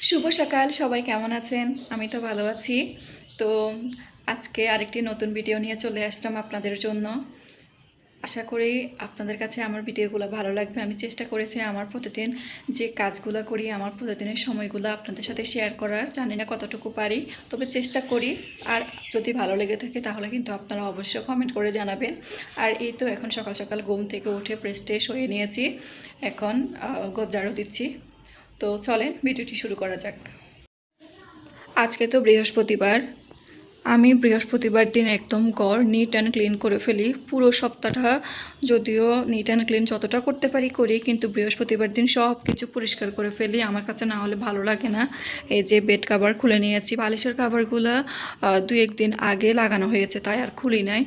শুভ সকাল, সবাই কেমন আছেন? আমি তো ভালো আছি। তো আজকে আরেকটি নতুন ভিডিও নিয়ে চলে আসলাম আপনাদের জন্য। আশা করি আপনাদের কাছে আমার ভিডিওগুলো ভালো লাগবে। আমি চেষ্টা করেছি আমার প্রতিদিন যে কাজগুলো করি, আমার প্রতিদিনের সময়গুলো আপনাদের সাথে শেয়ার করার। জানি না কতটুকু পারি, তবে চেষ্টা করি। আর যদি ভালো লেগে থাকে তাহলে কিন্তু আপনারা অবশ্যই কমেন্ট করে জানাবেন। আর এই তো এখন সকাল সকাল ঘুম থেকে উঠে প্রেস ট্রেস হয়ে নিয়েছি। এখন গজ্জারও দিচ্ছি। তো চলেন ভিডিওটি শুরু করা যাক। আজকে তো বৃহস্পতিবার। আমি বৃহস্পতিবার দিন একদম ঘর নিট অ্যান্ড ক্লিন করে ফেলি। পুরো সপ্তাহটা যদিও নিট অ্যান্ড ক্লিন যতটা করতে পারি করি, কিন্তু বৃহস্পতিবার দিন সব কিছু পরিষ্কার করে ফেলি। আমার কাছে না হলে ভালো লাগে না। এই যে বেড কাভার খুলে নিয়েছি, বালিশের কাভারগুলো দু একদিন আগে লাগানো হয়েছে, তাই আর খুলি নাই।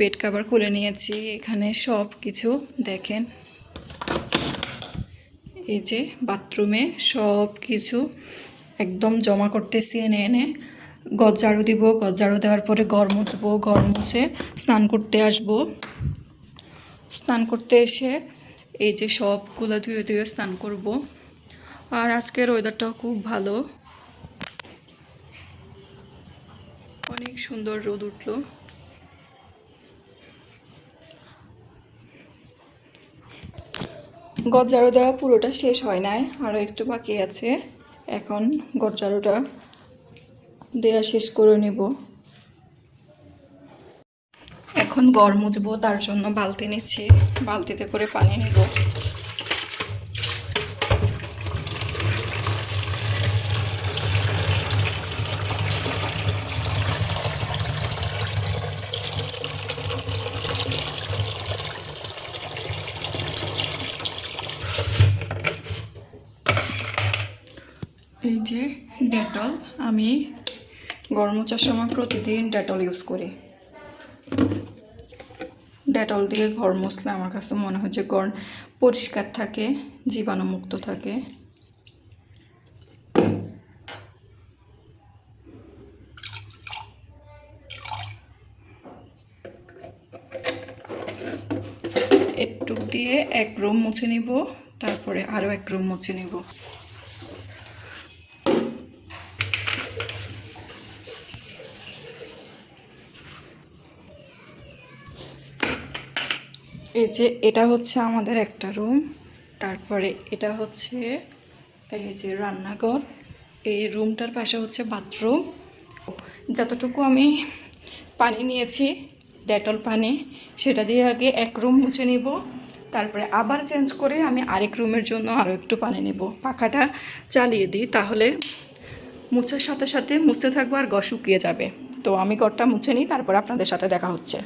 বেড কাভার খুলে নিয়েছি, এখানে সব কিছু দেখেন। এই যে বাথরুমে সব কিছু একদম জমা করতেছি এনে এনে। গজ্জারু দিব গজ্জারু দেওয়ার পরে ঘর মুছবো, ঘর মুছে স্নান করতে আসব। স্নান করতে এসে এই যে সবগুলো ধুয়ে ধুয়ে স্নান করব। আর আজকের ওয়েদারটাও খুব ভালো। অনেক সুন্দর রোদ উঠল। গজ্জারু দেওয়া পুরোটা শেষ হয় নাই আরও একটু বাকি আছে। এখন গজ্জারোটা দেয়া শেষ করে নেব। এখন গড় মুছবো, তার জন্য বালতি নিচ্ছি। বালতিতে করে পানি নেব এই যে ডেটল। আমি গরম মোচার সময় প্রতিদিন ডেটল ইউজ করি। ডেটল দিয়ে ঘর মুছলে আমার কাছে মনে যে ঘর পরিষ্কার থাকে, জীবাণুমুক্ত থাকে। একটু দিয়ে এক রুম মুছে নিব, তারপরে আরও এক রুম মুছে নিব। এই যে এটা হচ্ছে আমাদের একটা রুম তারপরে এটা হচ্ছে এই যে রান্নাঘর, এই রুমটার পাশে হচ্ছে বাথরুম যতটুকু আমি পানি নিয়েছি ডেটল পানি, সেটা দিয়ে আগে এক রুম মুছে নিব। তারপরে আবার চেঞ্জ করে আমি আরেক রুমের জন্য আরও একটু পানি নেব। পাখাটা চালিয়ে দিই, তাহলে মুছার সাথে সাথে মুছতে থাকব আর গ শুকিয়ে যাবে। তো আমি ঘরটা মুছে নিই, তারপর আপনাদের সাথে দেখা হচ্ছে।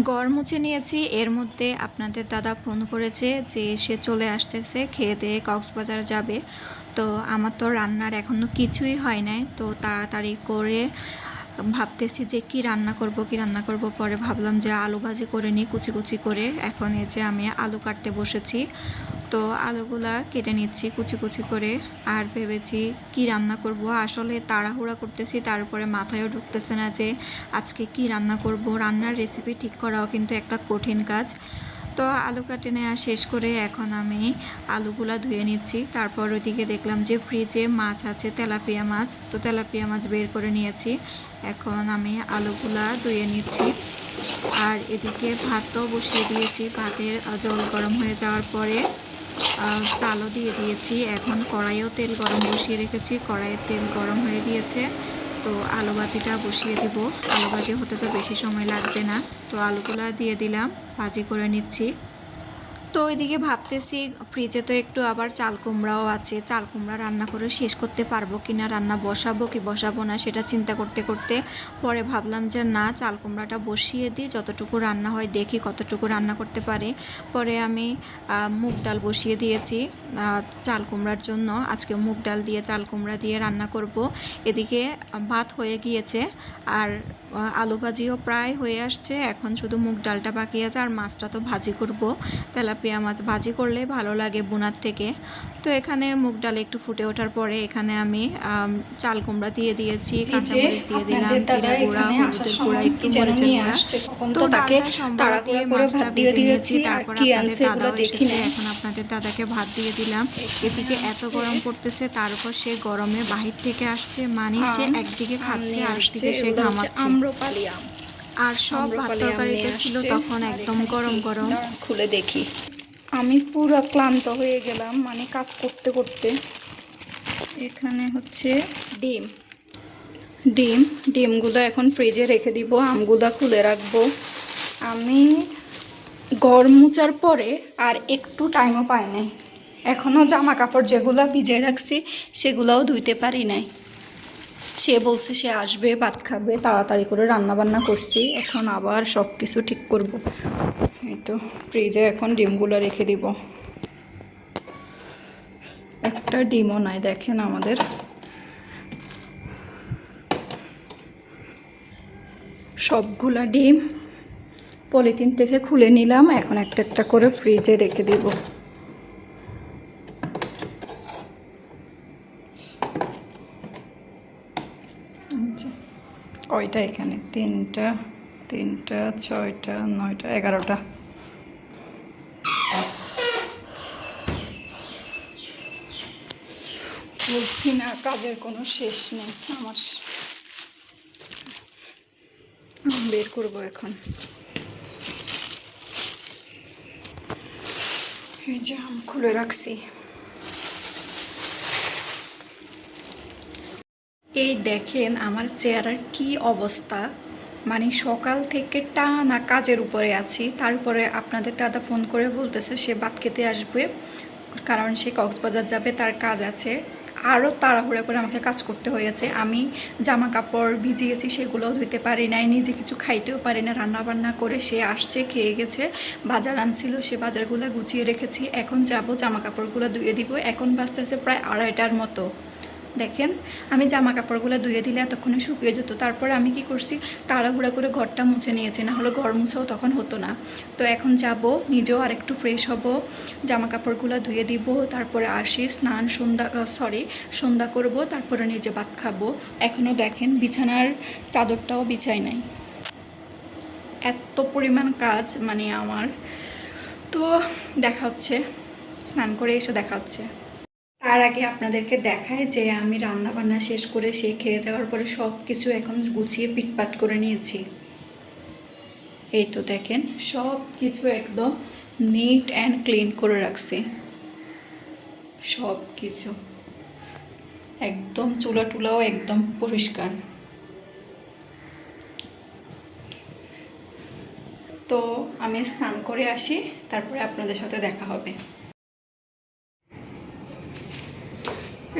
গড় মুছে নিয়েছি। এর মধ্যে আপনাদের দাদা ফোন করেছে যে সে চলে আসতেছে, খেয়ে দিয়ে কক্সবাজার যাবে। তো আমার তো রান্নার এখনও কিছুই হয় নাই। তো তাড়াতাড়ি করে ভাবতেছি যে কি রান্না করব, কি রান্না করব। পরে ভাবলাম যে আলু ভাজি করে নিই, কুচি কুচি করে। এখন এই যে আমি আলু কাটতে বসেছি। তো আলুগুলা কেটে নিচ্ছি কুচি কুচি করে আর ভেবেছি কি রান্না করব। আসলে তাড়াহুড়া করতেছি, তার উপরে মাথায়ও ঢুকতেছে না যে আজকে কি রান্না করব। রান্নার রেসিপি ঠিক করাও কিন্তু একটা কঠিন কাজ। তো আলু কাটে নেওয়া শেষ করে এখন আমি আলুগুলা ধুয়ে নিচ্ছি। তারপর ওইদিকে দেখলাম যে ফ্রিজে মাছ আছে, তেলাপিয়া মাছ। তো তেলাপিয়া মাছ বের করে নিয়েছি। এখন আমি আলুগুলা ধুয়ে নিচ্ছি। আর এদিকে ভাতও বসিয়ে দিয়েছি। ভাতের জল গরম হয়ে যাওয়ার পরে চালও দিয়ে দিয়েছি। এখন কড়াইও তেল গরম বসিয়ে রেখেছি। কড়াইয়ের তেল গরম হয়ে গিয়েছে। তো আলু ভাজিটা বসিয়ে দিব। আলু ভাজি হতে তো বেশি সময় লাগবে না। তো আলুগুলো দিয়ে দিলাম। ভাজি করে নিচ্ছি। তো এদিকে ভাবতেছি ফ্রিজে তো একটু আবার চাল কুমড়াও আছে। চাল কুমড়া রান্না করে শেষ করতে পারব কি না, রান্না বসাবো কি বসাবো না সেটা চিন্তা করতে করতে পরে ভাবলাম যে না, চাল কুমড়াটা বসিয়ে দিই, যতটুকু রান্না হয় দেখি কতটুকু রান্না করতে পারে। পরে আমি মুগ ডাল বসিয়ে দিয়েছি চাল কুমড়ার জন্য। আজকে মুগ ডাল দিয়ে, চাল কুমড়া দিয়ে রান্না করব। এদিকে ভাত হয়ে গিয়েছে, আর আলু ভাজিও প্রায় হয়ে আসছে। এখন শুধু মুগ ডালটা বাকি আছে আর মাছটা তো ভাজি করব। তেলাপিয়া মাছ ভাজি করলে ভালো লাগে বোনার থেকে। তো এখানে মুগ ডাল একটু ফুটে ওঠার পরে এখানে আমি চাল কুমড়া দিয়ে দিয়েছি কাঁচামরিচ দিয়ে দিলাম জিরা গুঁড়া হলুদের গুঁড়া একটু মরিচের গুঁড়া। তো তাকে তাড়াহুড়া দিয়ে করে মাছটা ভাত দিয়ে ভেজে দিয়েছি তারপর আপনাদের দাদাও এসেছে। এখন আপনাদের দাদাকে ভাত দিয়ে দিলাম। এদিকে এত গরম পড়তেছে তার উপর সে গরমে বাহির থেকে আসছে মানে সে একদিকে আম খাচ্ছে আর সে ঘামাচ্ছে। আম্রপালি আম আর সব ভাত তরকারিতে ছিল তখন একদম গরম গরম। খুলে দেখি। আমি পুরো ক্লান্ত হয়ে গেলাম মানে কাজ করতে করতে। এখানে হচ্ছে ডিম। ডিম ডিমগুলো এখন ফ্রিজে রেখে দিব আমগুলো খুলে রাখব। আমি ঘর মুচার পরে আর একটু টাইমও পাই নাই। এখনও জামা কাপড় যেগুলো ভিজে রাখছি সেগুলোও ধুইতে পারি নাই। সে বলছে সে আসবে, ভাত খাবে, তাড়াতাড়ি করে রান্না বান্না করছি, এখন আবার সব কিছু ঠিক করব। এই তো ফ্রিজে এখন ডিমগুলো রেখে দিব। একটা ডিমও নাই, দেখেন আমাদের। সবগুলা ডিম পলিথিন থেকে খুলে নিলাম, এখন একটা একটা করে ফ্রিজে রেখে দিব। কয়টা এখানে? তিনটা তিনটা, ছয়টা, নয়টা, এগারোটা। বলছি না, কাজের কোনো শেষ নেই আমার। আম বের করব এখন। এই যে আম খুলে রাখছি। এই দেখেন আমার চেহারার কি অবস্থা। মানে সকাল থেকে টানা কাজের উপরে আছি। তারপরে আপনাদের দাদা ফোন করে বলতেছে সে ভাত খেতে আসবে। কারণ সে কক্সবাজার যাবে, তার কাজ আছে। আরও তাড়াহুড়া করে আমাকে কাজ করতে হয়েছে। আমি জামা কাপড় ভিজিয়েছি, সেগুলোও ধুতে পারি নাই। নিজে কিছু খাইতেও পারি না। রান্না বান্না করে সে আসছে, খেয়ে গেছে। বাজার আনছিল, সে বাজারগুলো গুছিয়ে রেখেছি। এখন যাব জামা কাপড়গুলো ধুয়ে দিব। এখন বাজতেছে প্রায় আড়াইটার মতো। দেখেন, আমি জামা কাপড়গুলো ধুয়ে দিলে এতক্ষণে শুকিয়ে যেত। তারপরে আমি কি করছি, তাড়াহুড়া করে ঘরটা মুছে নিয়েছি, না হলে ঘর মুছেও তখন হতো না। তো এখন যাব, নিজেও আরেকটু ফ্রেশ হব জামা কাপড়গুলো ধুয়ে দিব, তারপরে আসি, স্নান সন্ধ্যা সরি সন্ধ্যা করব, তারপরে নিজে ভাত খাব। এখনও দেখেন, বিছানার চাদরটাও বিছাই নাই। এত পরিমাণ কাজ মানে আমার। তো দেখা হচ্ছে, স্নান করে এসে দেখা হচ্ছে। তার আগে আপনাদেরকে দেখায় যে আমি রান্না বান্না শেষ করে সে খেয়ে যাওয়ার পরে সব কিছু এখন গুছিয়ে পিটপাট করে নিয়েছি। এই তো দেখেন সব কিছু একদম নিট অ্যান্ড ক্লিন করে রাখছি। সব কিছু একদম চুলা টুলাও একদম পরিষ্কার। তো আমি স্নান করে আসি, তারপরে আপনাদের সাথে দেখা হবে।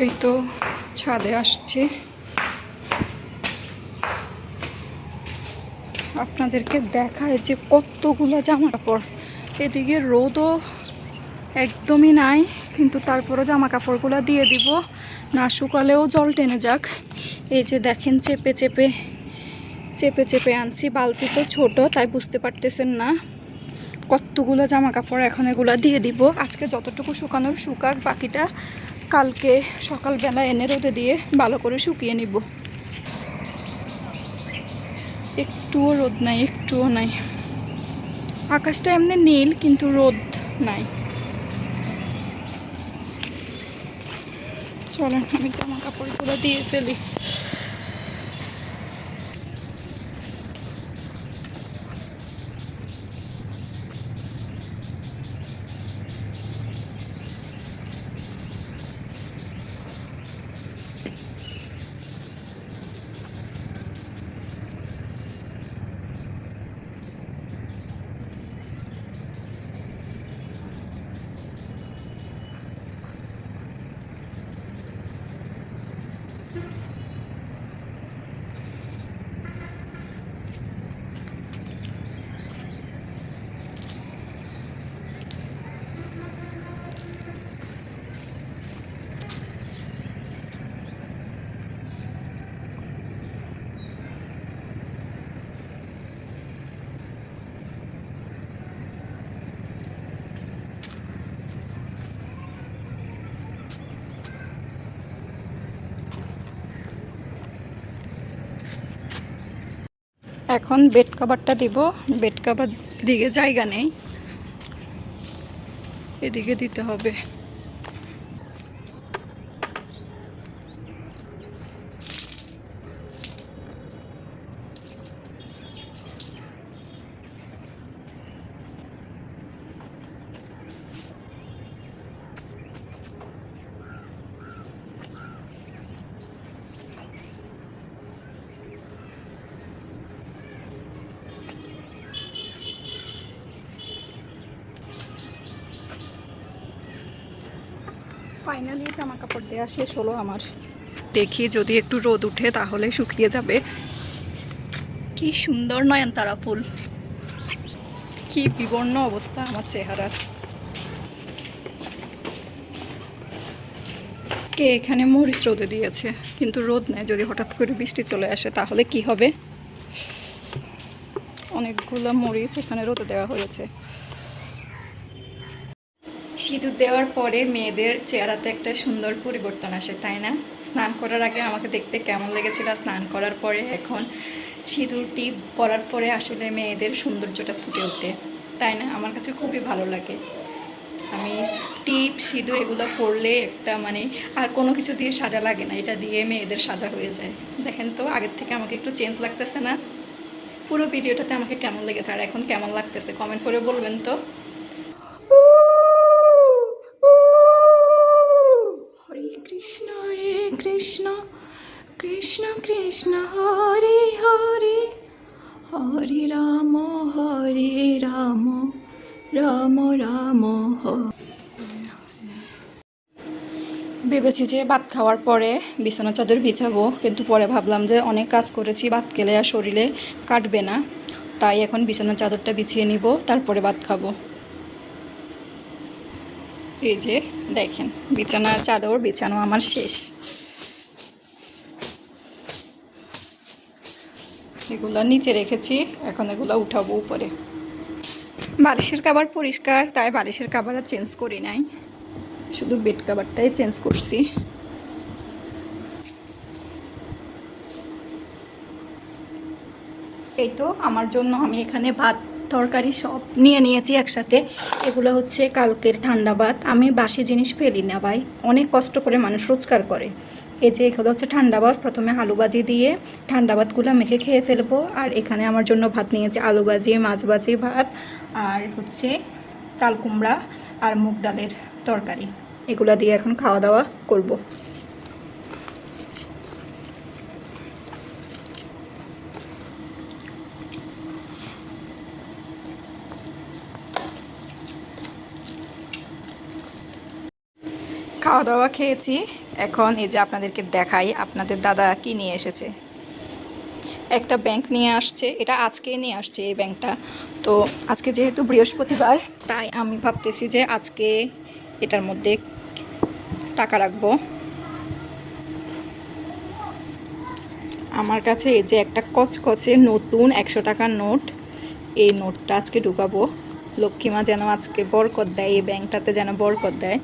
এই তো ছাদে আসছে। আপনাদেরকে দেখায় যে কতগুলো জামা কাপড় এদিকে রোদও একদমই নাই, কিন্তু তারপরও জামা কাপড়গুলো দিয়ে দিব। না শুকালেও জল টেনে যাক। এই যে দেখেন চেপে চেপে চেপে চেপে আনছি। বালতি তো ছোট, তাই বুঝতে পারতেছেন না। কতগুলো জামা কাপড় এখন এগুলো দিয়ে দিব। আজকে যতটুকু শুকানোর শুকাক, বাকিটা কালকে সকালবেলা এনে রোদে দিয়ে ভালো করে শুকিয়ে নিব। একটুও রোদ নাই, একটুও নাই। আকাশটা এমনি নীল, কিন্তু রোদ নাই। চলেন, আমি জামা কাপড়গুলো দিয়ে ফেলি। এখন বেড কভারটা দিব। বেড কভার দিকে জায়গা নেই। এদিকে দিতে হবে। ফাইনালি জামা কাপড় দেওয়া শেষ হলো আমার। দেখি যদি একটু রোদ উঠে তাহলে শুকিয়ে যাবে। কি সুন্দর নয়নতারা ফুল। কি বিবর্ণ অবস্থা আমার চেহারার। কে এখানে মরিচ রোদে দিয়েছে? কিন্তু রোদ নেয় যদি হঠাৎ করে বৃষ্টি চলে আসে তাহলে কি হবে? অনেকগুলো মরিচ এখানে রোদে দেওয়া হয়েছে। সিঁদুর দেওয়ার পরে মেয়েদের চেহারাতে একটা সুন্দর পরিবর্তন আসে, তাই না? স্নান করার আগে আমাকে দেখতে কেমন লেগেছিল স্নান করার পরে? এখন সিঁদুরটি পরার পরে আসলে মেয়েদের সৌন্দর্যটা ফুটে ওঠে, তাই না? আমার কাছে খুবই ভালো লাগে। আমি টিপ, সিঁদুর এগুলো পরলে একটা মানে আর কোনো কিছু দিয়ে সাজা লাগে না, এটা দিয়ে মেয়েদের সাজা হয়ে যায়। দেখেন তো, আগের থেকে আমাকে একটু চেঞ্জ লাগতেছে না? পুরো ভিডিওটাতে আমাকে কেমন লেগেছে আর এখন কেমন লাগতেছে? কমেন্ট করে বলবেন তো। কৃষ্ণ হরে কৃষ্ণ কৃষ্ণ কৃষ্ণ, হরে হরে। হরে রাম হরে রাম রাম রাম ভেবেছি যে ভাত খাওয়ার পরে বিছানা চাদর বিছাবো, কিন্তু পরে ভাবলাম যে অনেক কাজ করেছি, ভাত খেলে আর শরীরে কাটবে না। তাই এখন বিছানা চাদরটা বিছিয়ে নিব, তারপরে ভাত খাব। এই যে দেখেন, বিছানার চাদর, বিছানো আমার শেষ। এগুলো নিচে রেখেছি, এখন এগুলো উঠাবো উপরে। বালিশের কাবার পরিষ্কার, তাই বালিশের কাবার আর চেঞ্জ করি নাই। শুধু বেড কাভারটাই চেঞ্জ করছি। এই তো, আমার জন্য আমি এখানে ভাত তরকারি সব নিয়ে নিয়েছি একসাথে। এগুলো হচ্ছে কালকের ঠান্ডা ভাত। আমি বাসি জিনিস ফেলি না ভাই। অনেক কষ্ট করে মানুষ রোজগার করে। এই যে এগুলো হচ্ছে ঠান্ডা ভাত। প্রথমে আলু ভাজি দিয়ে ঠান্ডা ভাতগুলো মেখে খেয়ে ফেলব। আর এখানে আমার জন্য ভাত নিয়েছি আলু ভাজি, মাছ ভাজি ভাত, আর হচ্ছে চাল কুমড়া আর মুগ ডালের তরকারি। এগুলো দিয়ে এখন খাওয়া দাওয়া করব। খাওয়া দাওয়া খেয়েছি। এখন এই যে আপনাদেরকে দেখাই, আপনাদের দাদা কি নিয়ে এসেছে। একটা ব্যাংক নিয়ে আসছে, এটা আজকেই নিয়ে আসছে এই ব্যাংকটা। তো আজকে যেহেতু বৃহস্পতিবার, তাই আমি ভাবতেছি যে আজকে এটার মধ্যে টাকা রাখব। আমার কাছে এই যে একটা কচকচে নতুন একশো টাকার নোট, এই নোটটা আজকে ঢুকাবো। লক্ষ্মীমা যেন আজকে বরকত দেয়, এই ব্যাংকটাতে যেন বরকত দেয়।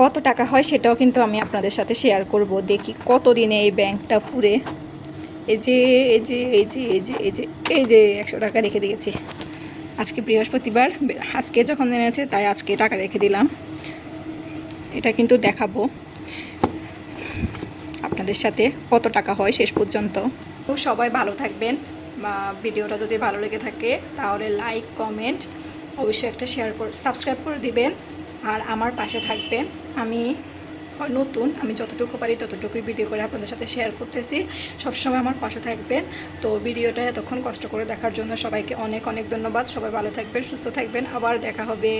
কত টাকা হয় সেটাও কিন্তু আমি আপনাদের সাথে শেয়ার করব। দেখি কত দিনে এই ব্যাংকটা ফুরে। এই যে এই যে এই যে এই যে এই যে এই যে, একশো টাকা রেখে দিয়েছি। আজকে বৃহস্পতিবার, আজকে যখন এনেছে তাই আজকে টাকা রেখে দিলাম। এটা কিন্তু দেখাবো আপনাদের সাথে কত টাকা হয় শেষ পর্যন্ত। তো সবাই ভালো থাকবেন বা ভিডিওটা যদি ভালো লেগে থাকে তাহলে লাইক কমেন্ট অবশ্যই একটা শেয়ার করে সাবস্ক্রাইব করে দিবেন। আর আমার পাশে থাকবেন। আমি নতুন, আমি যতটুকু পারি ততটুকুই ভিডিও করে আপনাদের সাথে শেয়ার করতেছি। সবসময় আমার পাশে থাকবেন। তো ভিডিওটা এতক্ষণ কষ্ট করে দেখার জন্য সবাইকে অনেক অনেক ধন্যবাদ। সবাই ভালো থাকবেন, সুস্থ থাকবেন। আবার দেখা হবে।